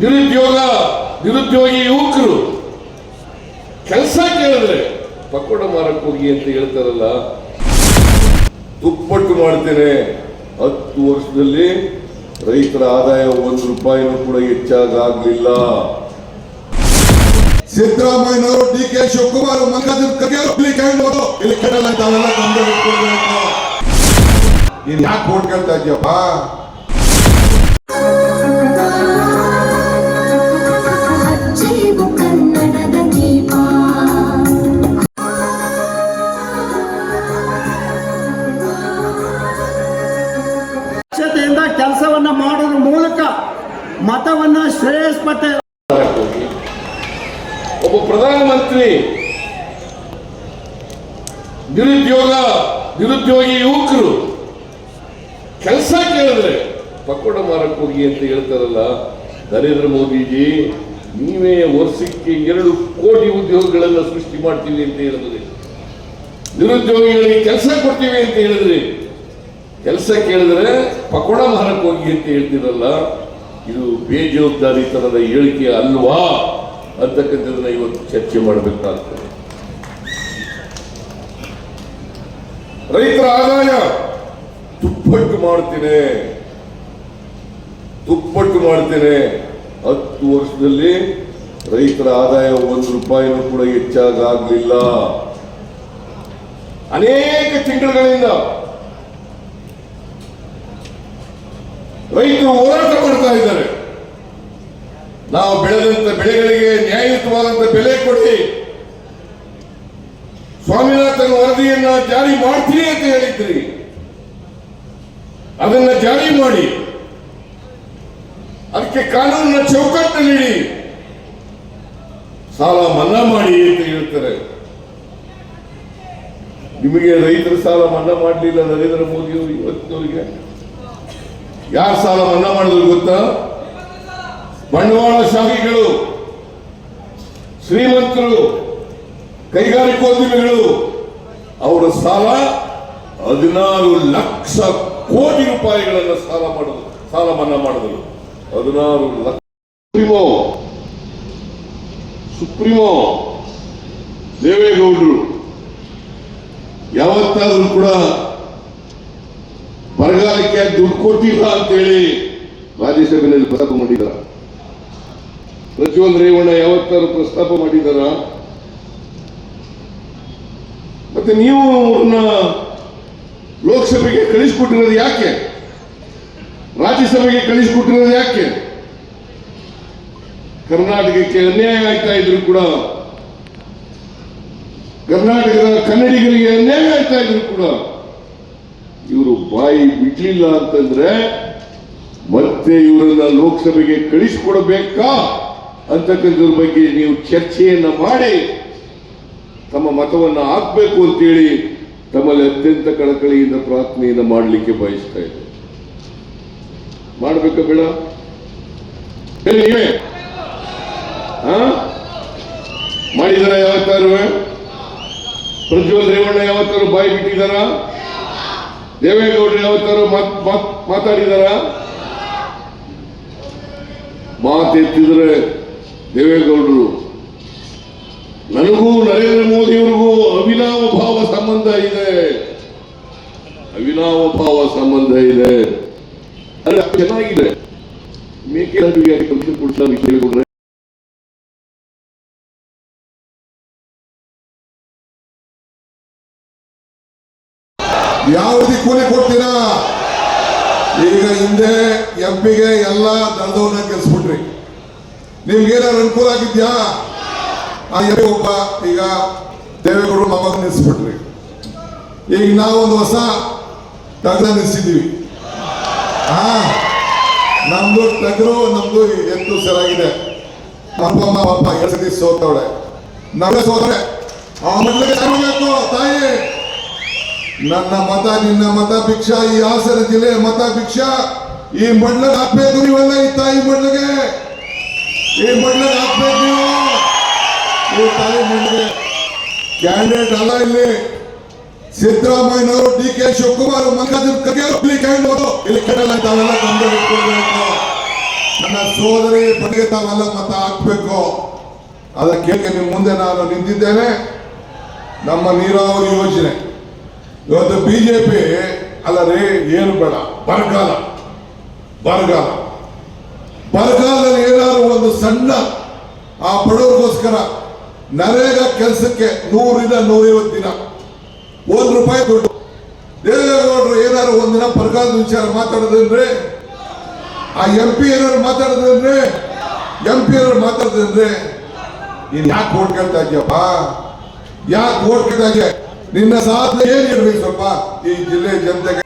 ನಿರುದ್ಯೋಗ, ನಿರುದ್ಯೋಗಿ ಯುವಕರು. ಕೆಲಸ ಕೇಳಿದ್ರೆ, ಪಕೋಡ ಮಾರಕ್ ಹೋಗಿ ಅಂತ ಹೇಳ್ತಾರಲ್ಲ. ದುಪ್ಪಟ್ಟು ಮಾಡ್ತೇನೆ. ಹತ್ತು ವರ್ಷದಲ್ಲಿ ರೈತರ ಆದಾಯ ಒಂದು ರೂಪಾಯಿನೂ ಕೂಡ ಹೆಚ್ಚಾಗಲಿಲ್ಲ ಸಿದ್ದರಾಮಯ್ಯನವರು ಡಿ ಕೆ ಶಿವಕುಮಾರ್ ಇಲ್ಲಿ ಯಾಕೆ ಓಟ್ ಕೇಳ್ತಾ ಇದ್ಯಪ್ಪ? ಮತವನ್ನ ಶ್ರೇಯಸ್ಪತೆ ಒಬ್ಬ ಪ್ರಧಾನಮಂತ್ರಿ ನಿರುದ್ಯೋಗ, ನಿರುದ್ಯೋಗಿ ಯುವಕರು ಕೆಲಸ ಕೇಳಿದ್ರೆ, ಪಕೋಡ ಮಾರಕ್ ಹೋಗಿ ಅಂತ ಹೇಳ್ತಾರಲ್ಲ, ನರೇಂದ್ರ ಮೋದಿಜಿ, ನೀವೇ ವರ್ಷಕ್ಕೆ ಎರಡು ಕೋಟಿ ಉದ್ಯೋಗಗಳನ್ನ ಸೃಷ್ಟಿ ಮಾಡ್ತೀವಿ ಅಂತ ಹೇಳಿದ್ರಿ, ನಿರುದ್ಯೋಗಿಗಳಿಗೆ ಕೆಲಸ ಕೊಡ್ತೀವಿ ಅಂತ ಹೇಳಿದ್ರಿ, ಕೆಲಸ ಕೇಳಿದ್ರೆ ಪಕೋಡ ಮಾರಕ್ ಹೋಗಿ ಅಂತ ಹೇಳ್ತೀರಲ್ಲ ಇದು ಬೇಜವಾಬ್ದಾರಿತನದ ಹೇಳಿಕೆ ಅಲ್ವಾ ಅಂತಕ್ಕಂಥದ್ದನ್ನ ಇವತ್ತು ಚರ್ಚೆ ಮಾಡಬೇಕಾಗ್ತದೆ. ರೈತರ ಆದಾಯ, ದುಪ್ಪಟ್ಟು ಮಾಡ್ತೇನೆ. ದುಪ್ಪಟ್ಟು ಮಾಡ್ತೇನೆ. ಹತ್ತು ವರ್ಷದಲ್ಲಿ ರೈತರ ಆದಾಯ ಒಂದು ರೂಪಾಯಿನೂ ಕೂಡ ಹೆಚ್ಚಾಗಲಿಲ್ಲ ಅನೇಕ ತಿಂಗಳುಗಳಿಂದ ರೈತರು ಹೋರಾಟ ಮಾಡ್ತಾ ಇದ್ದಾರೆ. ನಾವು ಬೆಳೆದಂತ ಬೆಳೆಗಳಿಗೆ ನ್ಯಾಯಯುತವಾದಂತ ಬೆಲೆ ಕೊಡಿ. ಸ್ವಾಮಿನಾಥನ್ ವರದಿಯನ್ನ ಜಾರಿ ಮಾಡ್ತೀನಿ ಅಂತ ಹೇಳಿದ್ರಿ. ಅದನ್ನ ಜಾರಿ ಮಾಡಿ. ಅದಕ್ಕೆ ಕಾನೂನಿನ ನೀಡಿ. ಸಾಲ ಮನ್ನಾ ಮಾಡಿ ಅಂತ ಹೇಳ್ತಾರೆ. ನಿಮಗೆ ರೈತರು ಸಾಲ ಮನ್ನಾ ಮಾಡಲಿಲ್ಲ ನರೇಂದ್ರ ಮೋದಿಯವರು ಇವತ್ತಿನವರಿಗೆ. ಯಾರು ಸಾಲ ಮನ್ನಾ ಮಾಡಿದ್ರು ಗೊತ್ತಾ? ಬಂಡವಾಳಶಾಹಿಗಳು ಶ್ರೀಮಂತರು ಕೈಗಾರಿಕೋದ್ಯಮಿಗಳು ಅವರ ಸಾಲ ಹದಿನಾರು ಲಕ್ಷ ಕೋಟಿ ರೂಪಾಯಿಗಳನ್ನು ಸಾಲ ಮಾಡಿದ್ರು, ಸಾಲ ಮನ್ನಾ ಮಾಡಿದ್ರು. ಹದಿನಾರು ಲಕ್ಷ. ಸುಪ್ರೀಮೋ ಸುಪ್ರೀಮೋ, ದೇವೇಗೌಡರು, ಯಾವತ್ತಾದ್ರೂ ಕೂಡ ಬರಗಾಲಕ್ಕೆ ದುಡ್ಡು ಕೊಟ್ಟಿಲ್ಲ ಅಂತೇಳಿ ರಾಜ್ಯಸಭೆಯಲ್ಲಿ ಪ್ರಸ್ತಾಪ ಮಾಡಿದಾರ. ಪ್ರಜ್ವಲ್ ರೇವಣ್ಣ ಯಾವತ್ತಾರು ಪ್ರಸ್ತಾಪ ಮಾಡಿದಾರ? ಮತ್ತೆ ನೀವು ಅವ್ರನ್ನ ಲೋಕಸಭೆಗೆ ಕಳಿಸ್ಕೊಟ್ಟಿರೋದು ಯಾಕೆ? ರಾಜ್ಯಸಭೆಗೆ ಕಳಿಸ್ಕೊಟ್ಟಿರೋದು ಯಾಕೆ? ಕರ್ನಾಟಕಕ್ಕೆ ಅನ್ಯಾಯ ಆಗ್ತಾ ಇದ್ರು ಕೂಡ, ಕರ್ನಾಟಕದ ಕನ್ನಡಿಗರಿಗೆ ಅನ್ಯಾಯ ಆಗ್ತಾ ಇದ್ರು ಕೂಡ ಇವರು ಬಾಯಿ ಬಿಡ್ಲಿಲ್ಲ ಅಂತಂದ್ರೆ ಮತ್ತೆ ಇವರನ್ನ ಲೋಕಸಭೆಗೆ ಕಳಿಸಿಕೊಡಬೇಕಾ? ಅಂತಕ್ಕಂಥದ್ರ ಬಗ್ಗೆ ನೀವು ಚರ್ಚೆಯನ್ನ ಮಾಡಿ, ತಮ್ಮ ಮತವನ್ನ ಹಾಕ್ಬೇಕು ಅಂತೇಳಿ ತಮ್ಮಲ್ಲಿ ಅತ್ಯಂತ ಕಳಕಳಿಯಿಂದ ಪ್ರಾರ್ಥನೆಯನ್ನು ಮಾಡಲಿಕ್ಕೆ ಬಯಸ್ತಾ ಇದ್ದೆ. ಮಾಡಬೇಕ ಬೇಡ? ನೀವೇ. ಮಾಡಿದಾರ ಯಾವತ್ತಾರು? ಪ್ರಜ್ವಲ್ ರೇವಣ್ಣ ಯಾವತ್ತಾರು ಬಾಯಿ ಬಿಟ್ಟಿದಾರ? ದೇವೇಗೌಡರು ಯಾವತ್ತಾರು ಮಾತ್ ಮಾತ್- ಮಾತಾಡಿದಾರ? ಮಾತೆತ್ತಿದ್ರೆ ದೇವೇಗೌಡರು, ನನಗೂ ನರೇಂದ್ರ ಮೋದಿಯವರಿಗೂ ಅವಿನಾವ ಭಾವ ಸಂಬಂಧ ಇದೆ. ಅವಿನಾವ ಭಾವ ಸಂಬಂಧ ಇದೆ. ಚೆನ್ನಾಗಿದೆ. ಮೇಕೆ ಕೊಡ್ತಾರೆ? ಕೇಳಿಕೊಂಡ್ರೆ ಯಾವ ರೀತಿ ಕೂಲಿ ಕೊಡ್ತೀರಾ? ಈಗ ಹಿಂದೆ ಎಂಪಿಗೆ ಎಲ್ಲ ದಂಧವನ್ನ ಕೆಲ್ಸ್ಬಿಟ್ರಿ. ನಿಮ್ಗೆ ಏನಾದ್ರು ಅನುಕೂಲ ಆಗಿದ್ಯಾ? ಆ ಎಂ ಒಬ್ಬ ಈಗ ದೇವೇಗೌಡರು ಮಗ ನಿಲ್ಲಿಸ್ಬಿಟ್ರಿ ಈಗ ನಾವು ಒಂದು ಹೊಸ ಟಗ್ರ ನಿಲ್ಸಿದ್ದೀವಿ. ಹಾ, ನಮ್ದು ತಗ್ರು, ನಮ್ದು ಎತ್ತು ಸರಿಯಾಗಿದೆ. ನಮ್ಮಮ್ಮ ಅಪ್ಪ, ಎರಡು ಸತಿ ಸೋತವಳೆ. ನಮಗೆ ಸೋತವಳೆ. ಮಕ್ಕಳಿಗೆ ತರಬೇಕು ತಾಯಿ? ನನ್ನ ಮತ, ನಿನ್ನ ಮತ ಭಿಕ್ಷಾ, ಈ ಹಾಸನ ಜಿಲ್ಲೆಯ ಮತ ಭಿಕ್ಷಾ. ಈ ಮಣ್ಣ ಹಾಕ್ಬೇಕು ನೀವಲ್ಲ ಈ ತಾಯಿ ಮಣ್ಣಿಗೆ ಈ ಮಣ್ಣ ಹಾಕ್ಬೇಕು ನೀವು. ಈ ತಾಯಿ ಮಣ್ಣಿಗೆ ಕ್ಯಾಂಡಿಡೇಟ್ ಅಲ್ಲ ಇಲ್ಲಿ. ಸಿದ್ದರಾಮಯ್ಯನವರು, ಡಿ ಕೆ ಶಿವಕುಮಾರ್ ಇಲ್ಲಿ ತಾವೆಲ್ಲ ನನ್ನ ಸೋದರಿ ಬಗ್ಗೆ ತಾವೆಲ್ಲ ಮತ ಹಾಕ್ಬೇಕು. ಅದಕ್ಕೆ ನಿಮ್ಮ ಮುಂದೆ ನಾನು ನಿಂತಿದ್ದೇನೆ. ನಮ್ಮ ನೀರಾವರಿ ಯೋಜನೆ. ಇವತ್ತು ಬಿಜೆಪಿ ಅಲ್ಲ ರೀ ಏನು ಬೇಡ, ಬರಗಾಲ. ಬರಗಾಲ. ಬರಗಾಲದಲ್ಲಿ ಏನಾದ್ರು ಒಂದು ಸಣ್ಣ, ಆ ಬಡವರಿಗೋಸ್ಕರ ನರೇಗಾ ಕೆಲಸಕ್ಕೆ ನೂರಿಂದ ನೂರೈವತ್ತು ದಿನ. ಒಂದು ರೂಪಾಯಿ ದುಡ್ಡು. ದೇವೇಗೌಡರು ಏನಾದ್ರು ಒಂದಿನ ಬರಗಾಲದ ವಿಚಾರ ಮಾತಾಡೋದಂದ್ರೆ, ಆ ಎಂ ಪಿ ಏನಾದ್ರು ಮಾತಾಡೋದಂದ್ರೆ ಎಂ ಪಿ ಏನಾದ್ರು ಮಾತಾಡೋದಂದ್ರೆ, ನೀನ್ ಯಾಕೆ ಓಟ್ ಕೇಳ್ತಾ ಇದ್ಯಪ್ಪ? ಯಾಕೆ ಓಟ್ ಕೇಳ್ತಾ ಇದ್ಯ? ನಿನ್ನ ಸಾಧನೆ ಏನ್ ಇರ್ಬೇಕು ಸ್ವಲ್ಪ ಈ ಜಿಲ್ಲೆ ಜನತೆಗೆ?